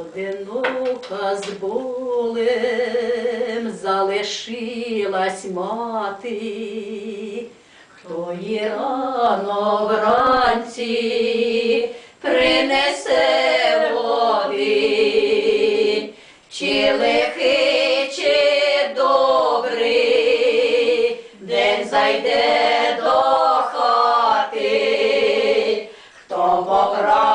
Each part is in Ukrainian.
Одинока з болем залишилась мати, хто їй рано вранці принесе води, чи лихий, чи добрий, день зайде до хати, хто поправить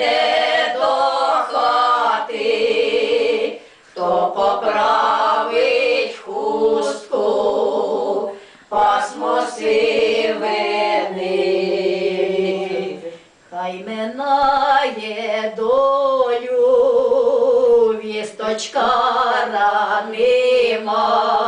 день до хати, хто поправить хустку, пасмо сивини. Хай минає долю, вісточка ранима,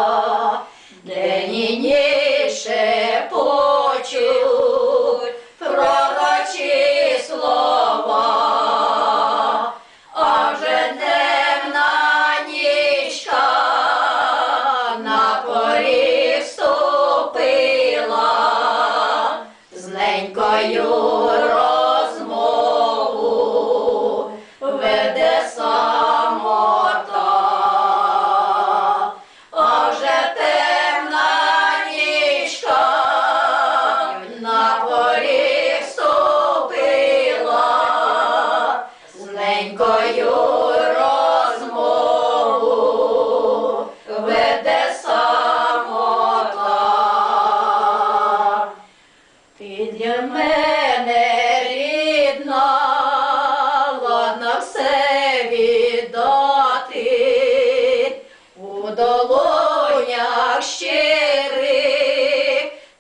долонях щирих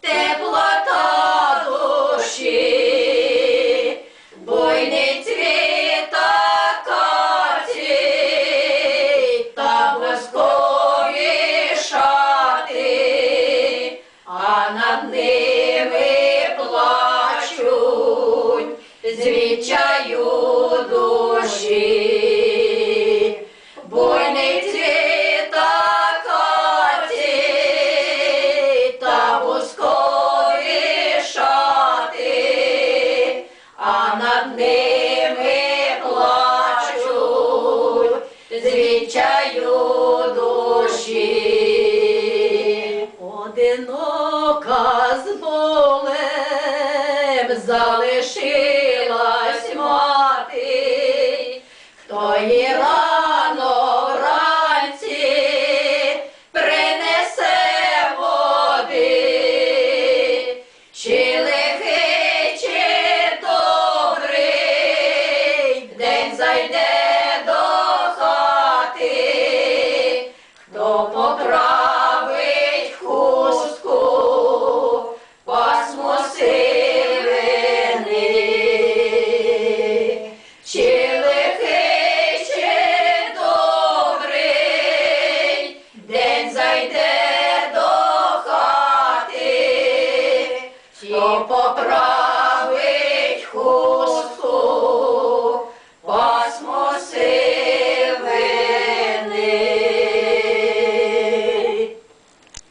теплота душі, буйний цвіта каці а над ними плачуть звідчаю душі. Звідчаю душі. Одинока з болем залишилась мати, хто їй